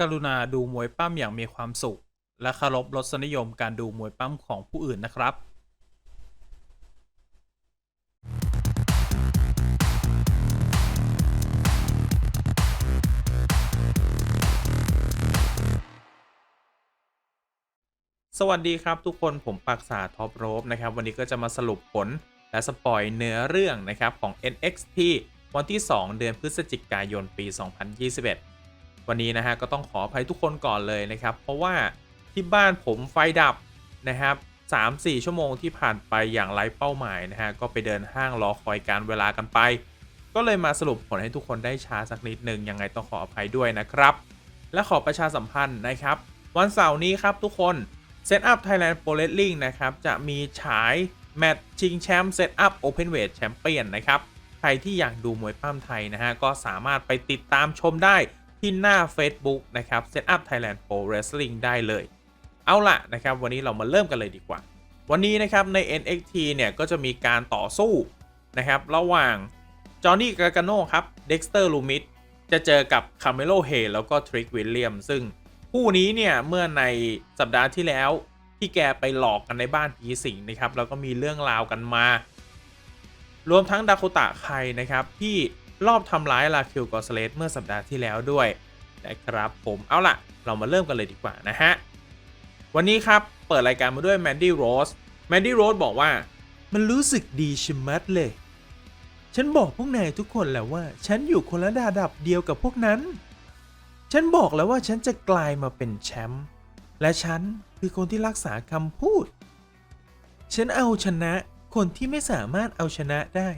กรุณาดูมวยปั้มอย่างมีความสุข และเคารพรสนิยมการดูมวยปั้มของผู้อื่นนะครับสวัสดีครับทุกคนผมปักษาท็อปโรบนะครับวันนี้ก็จะมาสรุปผลและสปอยเนื้อเรื่องนะครับของ NXT วันที่ 2 เดือนพฤศจิกายนปี 2021 วันนี้นะฮะก็ต้องขออภัยทุกคนก่อนเลยนะครับ เพราะว่าที่บ้านผมไฟดับนะครับ3-4ชั่วโมงที่ผ่านไปอย่างไร้เป้าหมายนะฮะก็ไปเดินห้างรอคอยการเวลากันไป ก็เลยมาสรุปผลให้ทุกคนได้ช้าสักนิดหนึ่งยังไงต้องขออภัยด้วยนะครับ และขอประชาสัมพันธ์นะครับ วันเสาร์นี้ครับทุกคนเซตอัพ Thailand Pro Wrestling นะครับจะมีฉายแมตช์ชิงแชมป์เซตอัพ Open Weight Champion นะครับใครที่อยากดูมวยปั้มไทยนะฮะก็สามารถไปติดตามชมได้ ที่หน้า Facebook นะครับ Set Up Thailand Pro Wrestling ได้เลย เอาละนะครับ วันนี้เรามาเริ่มกันเลยดีกว่า วันนี้นะครับใน NXT เนี่ยก็จะมีการต่อสู้นะครับระหว่างจอห์นนี่กากาโน่ครับเด็กสเตอร์ลูมิดจะเจอกับคาร์เมโลเฮแล้วก็ทริกวิลเลียมซึ่งคู่นี้เนี่ยเมื่อในสัปดาห์ที่แล้วที่แกไปหลอกกันในบ้านผีสิงนะครับแล้วก็มีเรื่องราวกันมา รวมทั้งดาโคตะไคนะครับที่ รอบทำร้ายลาคิวกอสเลสเมื่อสัปดาห์ที่แล้วด้วยนะครับผมเอาล่ะ เรามาเริ่มกันเลยดีกว่านะฮะ วันนี้ครับ เปิดรายการมาด้วยแมนดี้โรสแมนดี้โรสบอกว่า มันรู้สึกดีชะมัดเลย ฉันบอกพวกนายทุกคนแล้วว่า ฉันอยู่คนละระดับเดียวกับพวกนั้น ฉันบอกแล้วว่าฉันจะกลายมาเป็นแชมป์และฉันคือคนที่รักษาคำพูด ฉันเอาชนะคนที่ไม่สามารถเอาชนะได้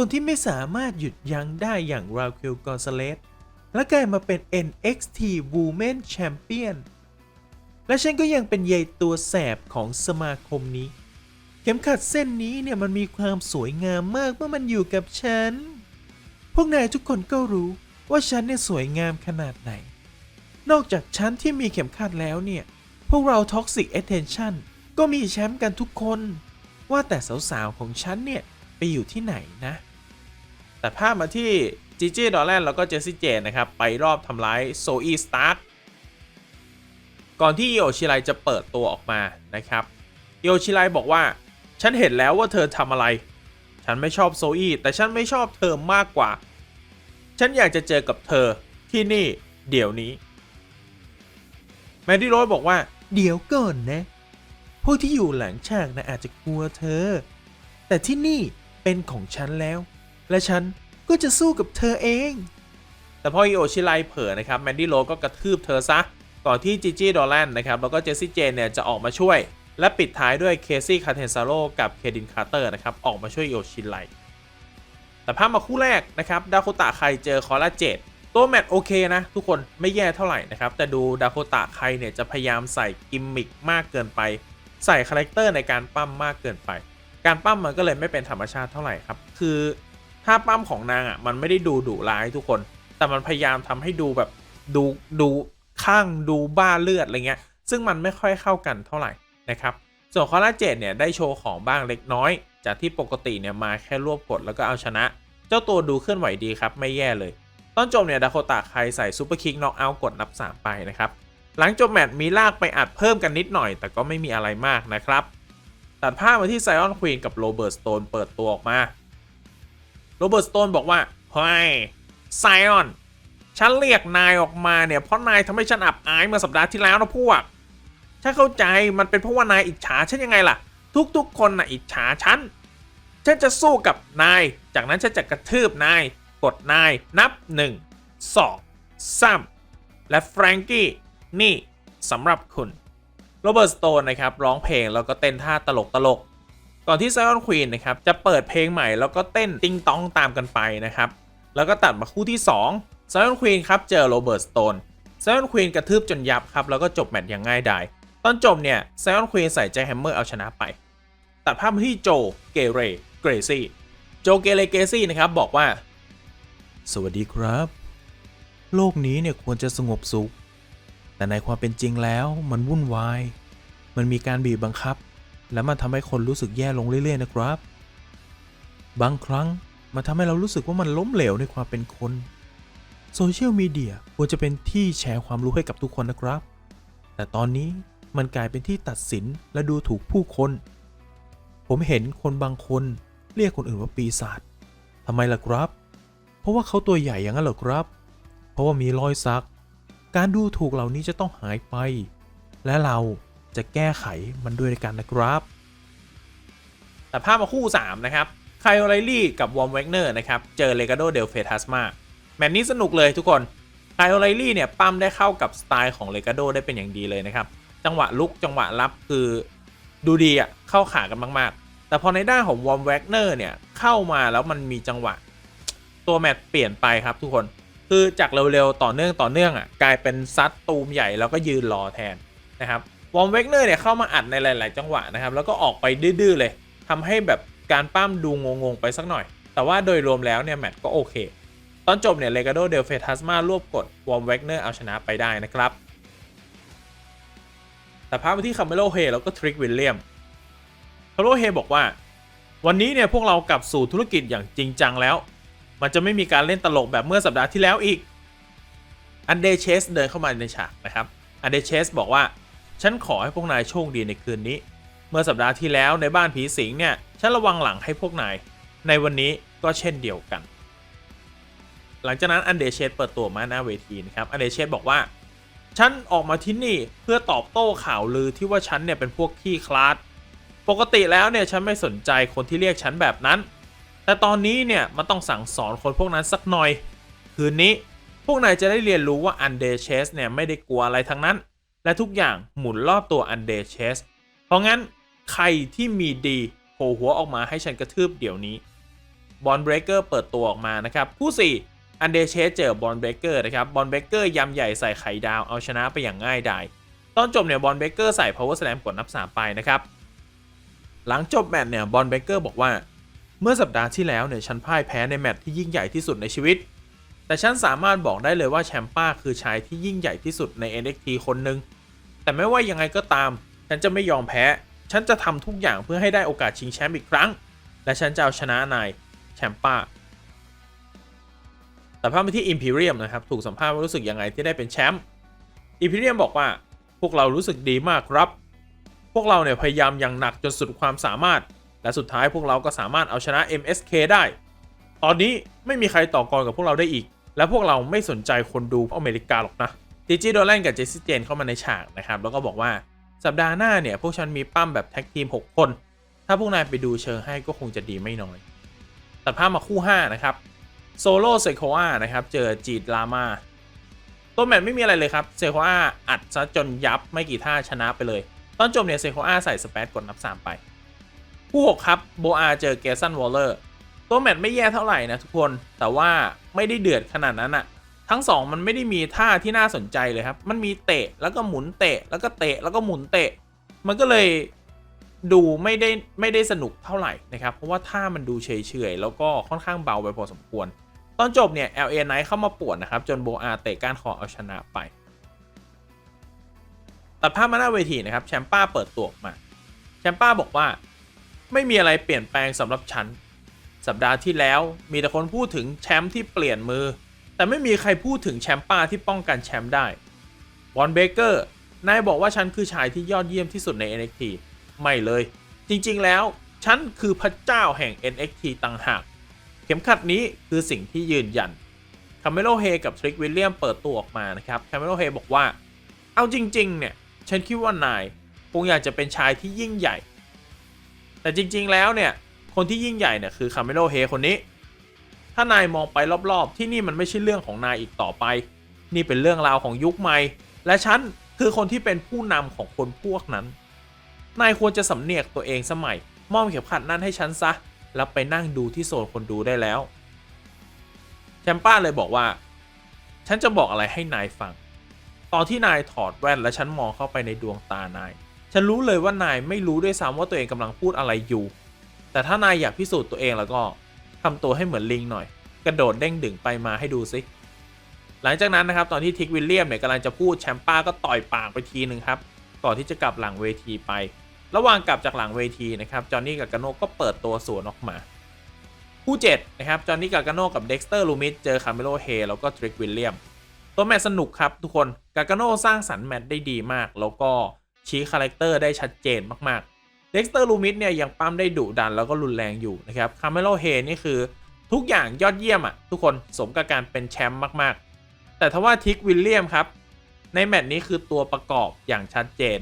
คนที่ไม่สามารถหยุดยั้งได้อย่างราคิลกอนซาเลสและกลายมาเป็น NXT Women Champion และฉันก็ยังเป็นใยตัวแสบของสมาคมนี้ เข็มขัดเส้นนี้เนี่ยมันมีความสวยงามมากเมื่อมันอยู่กับฉัน พวกนายทุกคนก็รู้ว่าฉันเนี่ยสวยงามขนาดไหน นอกจากฉันที่มีเข็มขัดแล้วเนี่ย พวกเรา Toxic Attention ก็มีแชมป์กันทุกคน ว่าแต่สาวๆของฉันเนี่ย ไปอยู่ที่ไหนนะ แต่ภาพมาที่จีจีดอลแลนแล้วก็เจสซี่เจนนะครับ ไปรอบทำร้ายโซอีสตาร์ก่อนที่อิโอชิไลจะเปิดตัวออกมานะครับอิโอชิไลบอกว่า ฉันเห็นแล้วว่าเธอทำอะไร ฉันไม่ชอบโซอีแต่ฉันไม่ชอบเธอมากกว่า ฉันอยากจะเจอกับเธอที่นี่เดี๋ยวนี้แมดดี้โรสบอกว่า เดี๋ยวก่อนนะ พวกที่อยู่หลังฉากนะอาจจะกลัวเธอ แต่ที่นี่เป็นของฉันแล้ว และฉันก็จะสู้กับเธอเอง แต่พออิโอชิไลเผลอนะครับแมนดี้โรก็กระทืบเธอซะ ก่อนที่จีจี้ดอลแลนนะครับแล้วก็เจสซี่เจนเนี่ยจะออกมาช่วย และปิดท้ายด้วยเคซี่คาเทนซาโรกับเคดินคาร์เตอร์นะครับออกมาช่วยอิโอชิไลแต่ภาพมาคู่แรกนะครับดาโคตะไครเจอคอร่าเจดตัวแมตช์โอเคนะ ทุกคนไม่แย่เท่าไหร่นะครับ แต่ดูดาโคตะไครเนี่ยจะพยายามใส่กิมมิคมากเกินไป ใส่คาแรคเตอร์ในการปั้มมากเกินไป การปั้มมันก็เลยไม่เป็นธรรมชาติเท่าไหร่ครับ คือ ถ้าปั้มของนางอะมันไม่ได้ดูดุร้ายทุกคน แต่มันพยายามทำให้ดูแบบดูดูข้างดูบ้าเลือดอะไรเงี้ย ซึ่งมันไม่ค่อยเข้ากันเท่าไหร่นะครับ ส่วนคอร่าเจดเนี่ยได้โชว์ของบ้างเล็กน้อย จากที่ปกติเนี่ยมาแค่รวบกดแล้วก็เอาชนะ เจ้าตัวดูเคลื่อนไหวดีครับไม่แย่เลย ตอนจบเนี่ยดาโคตะไครใส่ซูเปอร์คิกน็อกเอาท์กดนับ 3 ไปนะครับหลังจบแมตช์มีลากไปอัดเพิ่มกันนิดหน่อย แต่ก็ไม่มีอะไรมากนะครับ ตัดภาพมาที่ไซออนควีนกับโรเบิร์ตสโตนเปิดตัวออกมา โรเบิร์ตสโตนบอกว่าเฮ้ยไซออน ฉันเรียกนายออกมาเนี่ย เพราะนายทำให้ฉันอับอายเมื่อสัปดาห์ที่แล้วนะพวก ฉันเข้าใจมันเป็นเพราะว่านายอิจฉาฉันยังไงล่ะ ทุกๆ คนน่ะอิจฉาฉัน ฉันจะสู้กับนาย จากนั้นฉันจะกระทืบนาย กดนายนับ 1 2 3 และแฟรงกี้นี่สำหรับคุณโรเบิร์ตสโตนนะครับร้องเพลงแล้วก็เต้นท่าตลกตลก ก่อนที่ไซออนควีนนะครับจะเปิดเพลงใหม่แล้วก็เต้นติงตองตามกันไปนะครับแล้วก็ตัดมาคู่ที่2ไซออนควีนครับเจอโรเบิร์ตสโตนไซออนควีนกระทืบจนยับครับแล้วก็จบแมตช์อย่างง่ายดายตอนจบเนี่ยไซออนควีนใส่แจ็คแฮมเมอร์เอาชนะไป ตัดภาพมาที่โจเกเรเกรซี่โจเกเรเกรซี่นะครับบอกว่า สวัสดีครับ โลกนี้เนี่ยควรจะสงบสุข แต่ในความเป็นจริงแล้วมันวุ่นวาย มันมีการบีบบังคับ และมันทำให้คนรู้สึกแย่ลงเรื่อย ๆ นะครับ บางครั้งมันทำให้เรารู้สึกว่ามันล้มเหลวในความเป็นคนโซเชียลมีเดียควรจะเป็นที่แชร์ความรู้ให้กับทุกคนนะครับ แต่ตอนนี้มันกลายเป็นที่ตัดสินและดูถูกผู้คน ผมเห็นคนบางคนเรียกคนอื่นว่าปีศาจทำไมล่ะครับ เพราะว่าเขาตัวใหญ่อย่างนั้นเหรอครับ เพราะว่ามีรอยสัก การดูถูกเหล่านี้จะต้องหายไป และเรา จะแก้ไขมันด้วยกันนะครับ แต่ภาพมาคู่ 3 นะครับไคลไลลี่กับวอมเวกเนอร์นะครับ เจอเลกาโดเดลเฟทัสมาแมตช์นี้สนุกเลยทุกคนไคลไลลี่เนี่ยปั้มได้เข้ากับสไตล์ของเลกาโดได้เป็นอย่างดีเลยนะครับ จังหวะลุกจังหวะรับคือดูดีอะเข้าขากันมากๆ แต่พอในด้านของวอมเวกเนอร์เนี่ยเข้ามาแล้วมันมีจังหวะ ตัวแมตช์เปลี่ยนไปครับทุกคนคือจากเร็วๆต่อเนื่องต่อเนื่องอะกลายเป็นซัดตูมใหญ่แล้วก็ยืนรอแทนนะครับ วอมเวกเนอร์เนี่ยเข้ามาอัดในหลาย ๆ จังหวะนะครับ แล้วก็ออกไปดื้อ ๆ เลยทำให้แบบการปั้มดูงง ๆ ไปสักหน่อย แต่ว่าโดยรวมแล้วเนี่ยแมตช์ก็โอเค ตอนจบเนี่ยเลกาโดเดลเฟทัสมารวบกดวอมเวกเนอร์เอาชนะไปได้นะครับแต่พาไปที่คาร์เมโลเฮแล้วก็ทริกวิลเลียมคาร์เมโลเฮบอกว่า วันนี้เนี่ยพวกเรากลับสู่ธุรกิจอย่างจริงจังแล้ว มันจะไม่มีการเล่นตลกแบบเมื่อสัปดาห์ที่แล้วอีก อันเดเชสเดินเข้ามาในฉากนะครับ อันเดเชสบอกว่า ฉันขอให้พวกนายโชคดีในคืนนี้ เมื่อสัปดาห์ที่แล้วในบ้านผีสิงเนี่ย ฉันระวังหลังให้พวกนาย ในวันนี้ก็เช่นเดียวกัน หลังจากนั้นอันเดเชสเปิดตัวมาหน้าเวทีนะครับ อันเดเชสบอกว่า ฉันออกมาที่นี่เพื่อตอบโต้ข่าวลือที่ว่าฉันเนี่ยเป็นพวกขี้คลาด ปกติแล้วเนี่ยฉันไม่สนใจคนที่เรียกฉันแบบนั้น แต่ตอนนี้เนี่ยมันต้องสั่งสอนคนพวกนั้นสักหน่อย คืนนี้พวกนายจะได้เรียนรู้ว่าอันเดเชสเนี่ยไม่ได้กลัวอะไรทั้งนั้น และทุกอย่างหมุนรอบตัวอันเดเชส เพราะงั้นใครที่มีดีโผล่หัวออกมาให้ฉันกระทืบเดี๋ยวนี้บอลเบรกเกอร์เปิดตัวออกมานะครับ คู่4อันเดเชสเจอบอลเบรกเกอร์นะครับบอลเบรกเกอร์ยำใหญ่ใส่ไข่ดาวเอาชนะไปอย่างง่ายดายตอนจบเนี่ยบอลเบรกเกอร์ใส่ power slam กดนับ 3 ไปนะครับ หลังจบแมตช์เนี่ยบอลเบรกเกอร์บอกว่า เมื่อสัปดาห์ที่แล้วเนี่ยฉันพ่ายแพ้ในแมตช์ที่ยิ่งใหญ่ที่สุดในชีวิต แต่ฉันสามารถบอกได้เลยว่าแชมป้าคือชายที่ยิ่งใหญ่ที่สุดใน NXT คนหนึ่ง แต่ไม่ว่ายังไงก็ตาม ฉันจะไม่ยอมแพ้ ฉันจะทำทุกอย่างเพื่อให้ได้โอกาสชิงแชมป์อีกครั้ง และฉันจะเอาชนะนายแชมป้าแต่ภาพไปที่ Imperium นะครับ ถูกสัมภาษณ์ว่ารู้สึกยังไงที่ได้เป็นแชมป์ Imperium บอกว่าพวกเรารู้สึกดีมากครับ พวกเราเนี่ยพยายามอย่างหนักจนสุดความสามารถ และสุดท้ายพวกเราก็สามารถเอาชนะ MSK ได้ ตอนนี้ไม่มีใครต่อกรกับพวกเราได้อีก และพวกเราไม่สนใจคนดูอเมริกาหรอกนะ ดิจิโดแลนกับเจสซี่เจนเข้ามาในฉากนะครับ แล้วก็บอกว่าสัปดาห์หน้าเนี่ย พวกฉันมีปั้มแบบแท็กทีม 6 คน ถ้าพวกนายไปดูเชิงให้ก็คงจะดีไม่น้อยตัดภาพมาคู่ 5 นะครับโซโล่เซโคอานะครับ เจอจีดลามาตัวแมตช์ไม่มีอะไรเลยครับเซโคอาอัดซะจนยับไม่กี่ท่าชนะไปเลย ตอนจบเนี่ยเซโคอาใส่สเปซกดนับ 3 ไปคู่6ครับโบอาเจอเกสันวอลเลอร์ตัวแมตช์ไม่แย่เท่าไหร่นะทุกคนแต่ว่าไม่ได้เดือดขนาดนั้นอะ ทั้งสองมันไม่ได้มีท่าที่น่าสนใจเลยครับ มันมีเตะแล้วก็หมุนเตะแล้วก็เตะแล้วก็หมุนเตะ มันก็เลยดูไม่ได้ไม่ได้สนุกเท่าไหร่นะครับ เพราะว่าท่ามันดูเฉยๆแล้วก็ค่อนข้างเบาไปพอสมควร ตอนจบเนี่ย LA Knight เข้ามาป่วนนะครับ จนโบอาเตะก้านคอเอาชนะไป ตัดภาพมาหน้าเวทีนะครับแชมป้าเปิดตัวออกมา แชมป้าบอกว่าไม่มีอะไรเปลี่ยนแปลงสำหรับฉัน สัปดาห์ที่แล้วมีแต่คนพูดถึงแชมป์ที่เปลี่ยนมือ แต่ไม่มีใครพูดถึงแชมป้าที่ป้องกันแชมป์ได้บอลเบเกอร์นายบอกว่าฉันคือชายที่ยอดเยี่ยมที่สุดใน NXT ไม่เลย จริงๆแล้ว ฉันคือพระเจ้าแห่ง NXT ต่างหาก เข็มขัดนี้คือสิ่งที่ยืนยันคาเมโลเฮกับทริกวิลเลียมเปิดตัวออกมานะครับคาเมโลเฮบอกว่า เอาจริง ๆ เนี่ย ฉันคิดว่านายคงอยากจะเป็นชายที่ยิ่งใหญ่ แต่จริงๆแล้วเนี่ย คนที่ยิ่งใหญ่เนี่ยคือคาเมโลเฮคนนี้ ถ้านายมองไปรอบๆ ที่นี่มันไม่ใช่เรื่องของนายอีกต่อไป นี่เป็นเรื่องราวของยุคใหม่ และฉันคือคนที่เป็นผู้นำของคนพวกนั้น นายควรจะสำเนียกตัวเองสมัยมอบเข็มขัดนั้นให้ฉันซะ แล้วไปนั่งดูที่โซนคนดูได้แล้ว แชมป้าเลยบอกว่า ฉันจะบอกอะไรให้นายฟัง ตอนที่นายถอดแว่นและฉันมองเข้าไปในดวงตานาย ฉันรู้เลยว่านายไม่รู้ด้วยซ้ำว่าตัวเองกำลังพูดอะไรอยู่ แต่ถ้านายอยากพิสูจน์ตัวเองแล้วก็ ทำตัวให้เหมือนลิงหน่อย กระโดดเด้งดึงไปมาให้ดูซิหลังจากนั้นนะครับตอนที่ทิกวิลเลียมเนี่ยกำลังจะพูดแชมป้าก็ต่อยปากไปทีหนึ่งครับก่อนที่จะกลับหลังเวทีไป ระหว่างกลับจากหลังเวทีนะครับจอห์นนี่กับกาโนก็เปิดตัวสวนออกมา คู่7นะครับจอห์นนี่กากาโนกับเด็กสเตอร์ลูมิสเจอคาร์เมโลเฮแล้วก็ทริกวิลเลียมตัวแมตช์สนุกครับทุกคนกากาโนสร้างสรรค์แมตช์ได้ดีมาก แล้วก็ชี้คาแรคเตอร์ได้ชัดเจนมากๆ เด็กสเตอร์ลูมิสเนี่ยยังปั้มได้ดุดันแล้วก็รุนแรงอยู่นะครับคาร์เมโลเฮนี่คือทุกอย่างยอดเยี่ยมอะทุกคนสมกับการเป็นแชมป์มากๆ แต่ทว่าทิกวิลเลียมครับ ในแมตช์นี้คือตัวประกอบอย่างชัดเจน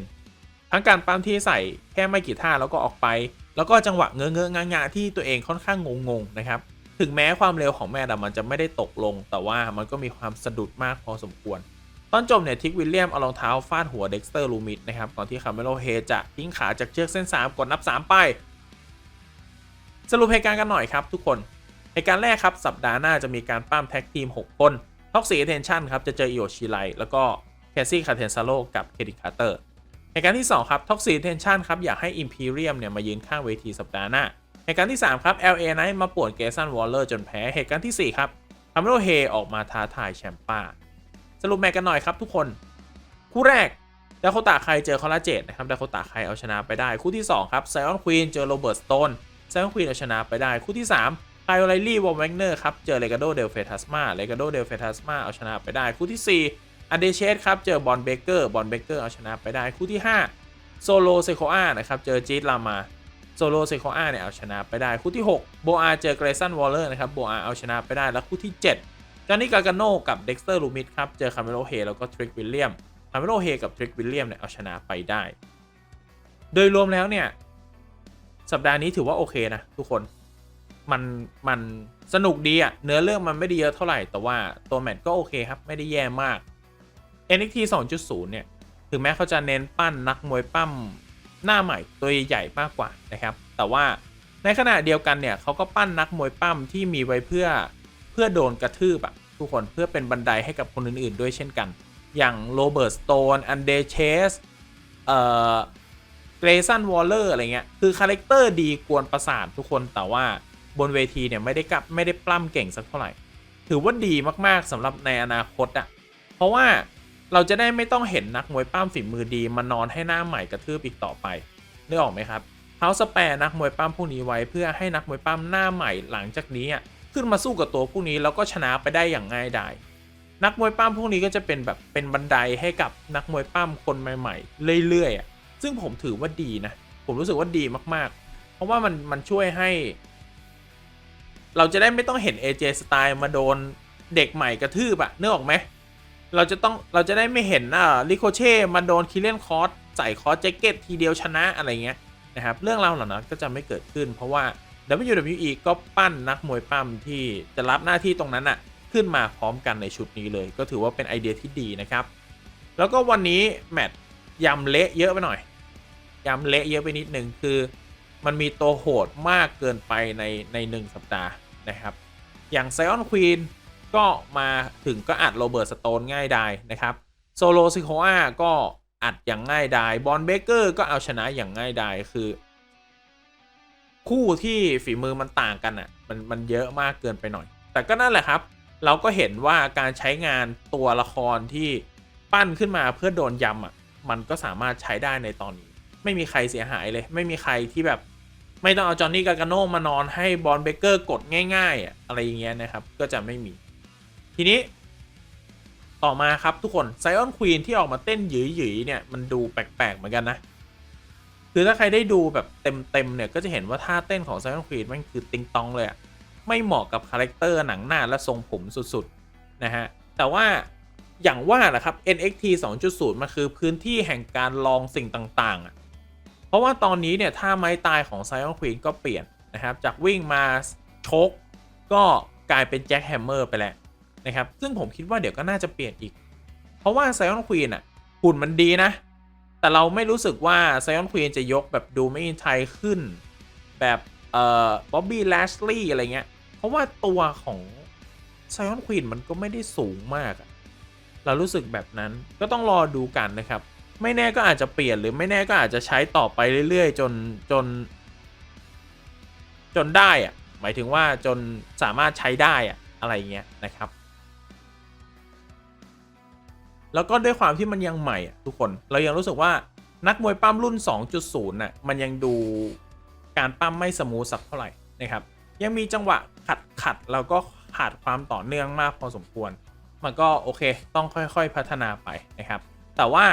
ทั้งการปั้มที่ใส่แค่ไม่กี่ท่าแล้วก็ออกไป แล้วก็จังหวะเงื้อเงื้องะงะที่ตัวเองค่อนข้างงงๆนะครับถึงแม้ความเร็วของแมตช์อะมันจะไม่ได้ตกลง แต่ว่ามันก็มีความสะดุดมากพอสมควร อนจบเนี่ยทิกวิลเลียมเอารองเท้าฟาดหัวเด็กสเตอร์ลูมิดนะครับก่อนที่คาร์เมโลเฮจะทิ้งขาจากเชือกเส้น 3 กดนับ 3 ไป สรุปเหตุการณ์กันหน่อยครับทุกคนเหตุการณ์แรกครับสัปดาห์หน้าจะมีการปั้มแท็กทีม 6 คนท็อกซี่เทนชั่นครับจะเจออิโอชิไลแล้วก็แคสซี่คาเทนซาโลกับเคดิคาเตอร์เหตุการณ์ที่ 2 ครับท็อกซี่เทนชั่นครับอยากให้ Imperium เนี่ยมายืนข้างเวทีสัปดาห์หน้าเหตุการณ์ที่ 3 ครับ LA Knight มาป่วนเกสันวอลเลอร์จนแพ้เหตุการณ์ทีสี่4 ครับคาร์เมโลเฮออกมาท้าทายแชมป้า สรุปแมตช์กันหน่อยครับทุกคน คู่แรกดาโคตาใครเจอคอลลาเจตนะครับดาโคตาใครเอาชนะไปได้ คู่ที่ 2 ครับไซออนควีนเจอโรเบิร์ตสโตนไซออนควีนเอาชนะไปได้ คู่ที่ 3ไคลไลลี่วอลแวกเนอร์ครับ เจอเลกาโดเดลเฟทัสมาเลกาโดเดลเฟทัสมาเอาชนะไปได้ คู่ที่4อันเดเชสครับ เจอบอลเบเกอร์ บอลเบเกอร์เอาชนะไปได้ คู่ที่ 5 โซโลเซโคอานะครับ เจอจีดลามา โซโลเซโคอาเนี่ยเอาชนะไปได้ คู่ที่ 6 โบอาเจอเกรซันวอลเลอร์นะครับ โบอาเอาชนะไปได้ แล้วคู่ที่ 7 จอห์นนี่กาการโนกับเด็กสเตอร์ลูมิดครับ เจอคาร์เมโลเฮแล้วก็ทริกวิลเลียมคาร์เมโลเฮกับทริกวิลเลียมเนี่ยเอาชนะไปได้ โดยรวมแล้วเนี่ย สัปดาห์นี้ถือว่าโอเคนะทุกคน มันมันสนุกดีอะเนื้อเรื่องมันไม่ได้เยอะเท่าไหร่ แต่ว่าตัวแมตช์ก็โอเคครับ ไม่ได้แย่มาก NXT 2.0 เนี่ย ถึงแม้เขาจะเน้นปั้นนักมวยปั้มหน้าใหม่ตัวใหญ่มากกว่านะครับ แต่ว่าในขณะเดียวกันเนี่ยเขาก็ปั้นนักมวยปั้มที่มีไว้เพื่อ พื่อโดนกระทืบอะทุกคนเพื่อเป็นบันไดให้กับคนอื่นๆ ด้วยเช่นกัน อย่างโรเบิร์ตสโตนอันเดเชสเอ่อเกรซันวอลเลอร์อะไรเงี้ย คือคาแรคเตอร์ดีกวนประสาททุกคนแต่ว่าบนเวทีเนี่ยไม่ได้กลับไม่ได้ปล้ำเก่งสักเท่าไหร่ ถือว่าดีมากๆสำหรับในอนาคตอะเพราะว่าเราจะได้ไม่ต้องเห็นนักมวยปล้ำฝีมือดีมานอนให้หน้าใหม่กระทืบอีกต่อไปนึกออกไหมครับเขาสแปรนักมวยปล้ำพวกนี้ไว้เพื่อให้นักมวยปล้ำหน้าใหม่หลังจากนี้อะ ขึ้นมาสู้กับตัวพวกนี้แล้วก็ชนะไปได้อย่างง่ายดายนักมวยปั้มพวกนี้ก็จะเป็นแบบเป็นบันไดให้กับนักมวยปั้มคนใหม่ๆ เรื่อยๆอะซึ่งผมถือว่าดีนะ ผมรู้สึกว่าดีมากๆ เพราะว่ามันมันช่วยให้ เราจะได้ไม่ต้องเห็น AJ สไตล์มาโดนเด็กใหม่กระทืบอะนึกออกไหมเราจะต้องเราจะได้ไม่เห็นอ่าลิโคเช่มาโดนคิเลนคอร์สใส่คอร์สแจ็คเก็ตทีเดียวชนะอะไรเงี้ยนะครับเรื่องราวเหล่านั้นก็จะไม่เกิดขึ้น เพราะว่า WWE ก็ปั้นนักมวยปั้มที่จะรับหน้าที่ตรงนั้นอะขึ้นมาพร้อมกันในชุดนี้เลย ก็ถือว่าเป็นไอเดียที่ดีนะครับ แล้วก็วันนี้แมตช์ยำเละเยอะไปหน่อยยำเละเยอะไปนิดนึงคือมันมีตัวโหดมากเกินไปในในหนึ่งสัปดาห์นะครับ อย่างไซออนควีนก็มาถึงก็อัดโรเบิร์ตสโตนง่ายดายนะครับโซโลซิโคอาก็อัดอย่างง่ายดายบอลเบเกอร์ก็เอาชนะอย่างง่ายดายคือ คู่ที่ฝีมือมันต่างกันอะ่ะมันมันเยอะมากเกินไปหน่อย แต่ก็นั่นแหละครับ เราก็เห็นว่าการใช้งานตัวละครที่ปั้นขึ้นมาเพื่อโดนยำอะมันก็สามารถใช้ได้ในตอนนี้ ไม่มีใครเสียหายเลย ไม่มีใครที่แบบ ไม่ต้องเอาจอห์นนี่กากาโนมานอนให้บอลเบเกอร์กดง่าย ๆ อะอะไรอย่างเงี้ยนะครับ ก็จะไม่มี ทีนี้ ต่อมาครับทุกคนไซออนควีนที่ออกมาเต้นหยืยๆเนี่ยมันดูแปลกๆเหมือนกันนะ คือถ้าใครได้ดูแบบเต็มๆเนี่ยก็จะเห็นว่าท่าเต้นของไซออนควีนมันคือติงตองเลยอะไม่เหมาะกับคาแรคเตอร์หนังหน้าและทรงผมสุดๆนะฮะแต่ว่าอย่างว่าแหละครับ NXT 2.0 มันคือพื้นที่แห่งการลองสิ่งต่างๆอะเพราะว่าตอนนี้เนี่ยท่าไม้ตายของไซออนควีนก็เปลี่ยนนะครับจากวิ่งมาชกก็กลายเป็นแจ็คแฮมเมอร์ไปแล้วนะครับซึ่งผมคิดว่าเดี๋ยวก็น่าจะเปลี่ยนอีก เพราะว่าไซออนควีนอะหุ่นมันดีนะ แต่เราไม่รู้สึกว่าไซออนควีนจะยกแบบดูไม่ไทยขึ้น แบบเอ่อบ๊อบบี้แลชลีย์อะไรเงี้ย เพราะว่าตัวของไซออนควีนมันก็ไม่ได้สูงมากอะเรารู้สึกแบบนั้นก็ต้องรอดูกันนะครับ ไม่แน่ก็อาจจะเปลี่ยนหรือไม่แน่ก็อาจจะใช้ต่อไปเรื่อยๆ จนจน จนได้อะหมายถึงว่าจนสามารถใช้ได้อะอะไรเงี้ยนะครับ แล้วก็ด้วยความที่มันยังใหม่ทุกคนเรายังรู้สึกว่านักมวยปั้มรุ่น 2.0น่ะมันยังดูการปั้มไม่สมูทสักเท่าไหร่นะครับ ยังมีจังหวะขัดขัดแล้วก็ขาดความต่อเนื่องมากพอสมควร มันก็โอเคต้องค่อยๆพัฒนาไปนะครับ แต่ว่า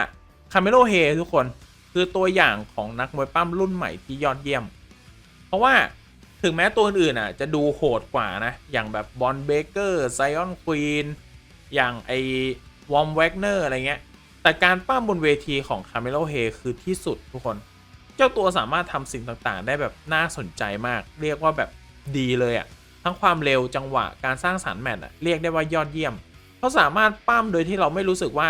คาเมโลเฮทุกคนคือตัวอย่างของนักมวยปั้มรุ่นใหม่ที่ยอดเยี่ยม เพราะว่าถึงแม้ตัวอื่นๆอะจะดูโหดกว่านะ อย่างแบบบอลเบเกอร์ไซออนควีนอย่างไอ วอมแวกเนอร์อะไรเงี้ย แต่การปั้มบนเวทีของคาเมโลเฮคือที่สุดทุกคน เจ้าตัวสามารถทำสิ่งต่างๆ ได้แบบน่าสนใจมาก เรียกว่าแบบดีเลยอะ่ะทั้งความเร็วจังหวะการสร้างสารรค์แมตช์อะเรียกได้ว่ายอดเยี่ยม เขาสามารถปั้มโดยที่เราไม่รู้สึกว่า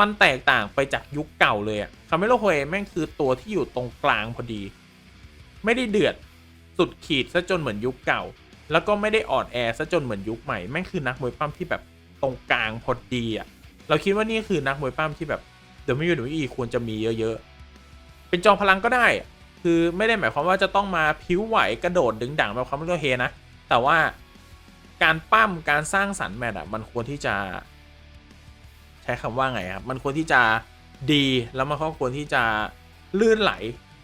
มันแตกต่างไปจากยุคเก่าเลยอะคาเมโลเฮแม่งคือตัวที่อยู่ตรงกลางพอดี ไม่ได้เดือดสุดขีดซะจนเหมือนยุคเก่า แล้วก็ไม่ได้อ่อนแอซะจนเหมือนยุคใหม่ แม่งคือนักมวยปั้มที่แบบ ตรงกลางพอดีอะเราคิดว่านี่คือนักมวยปั้มที่แบบ WWE ควรจะมีเยอะๆ เป็นจอมพลังก็ได้ คือไม่ได้หมายความว่าจะต้องมาพิ้วไหวกระโดดดึงดังแบบความเมโลเฮนะ แต่ว่าการปั้มการสร้างสรรค์แมตช์อะมันควรที่จะ ใช้คำว่าไงครับ มันควรที่จะดีแล้วมันก็ควรที่จะลื่นไหล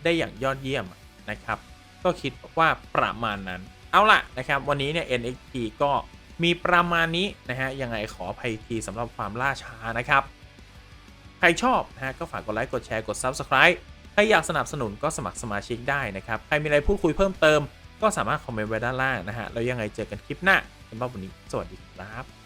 ได้อย่างยอดเยี่ยมนะครับ ก็คิดว่าประมาณนั้น เอาล่ะนะครับ วันนี้เนี่ย NXT ก็ มีประมาณนี้นะฮะยังไงขออภัยทีสำหรับความล่าช้านะครับ ใครชอบนะฮะก็ฝากกดไลค์กดแชร์กด Subscribe ใครอยากสนับสนุนก็สมัครสมาชิกได้นะครับ ใครมีอะไรพูดคุยเพิ่มเติม ก็สามารถคอมเมนต์ไว้ด้านล่างนะฮะแล้วยังไงเจอกันคลิปหน้าสำหรับวันนี้ สวัสดีครับ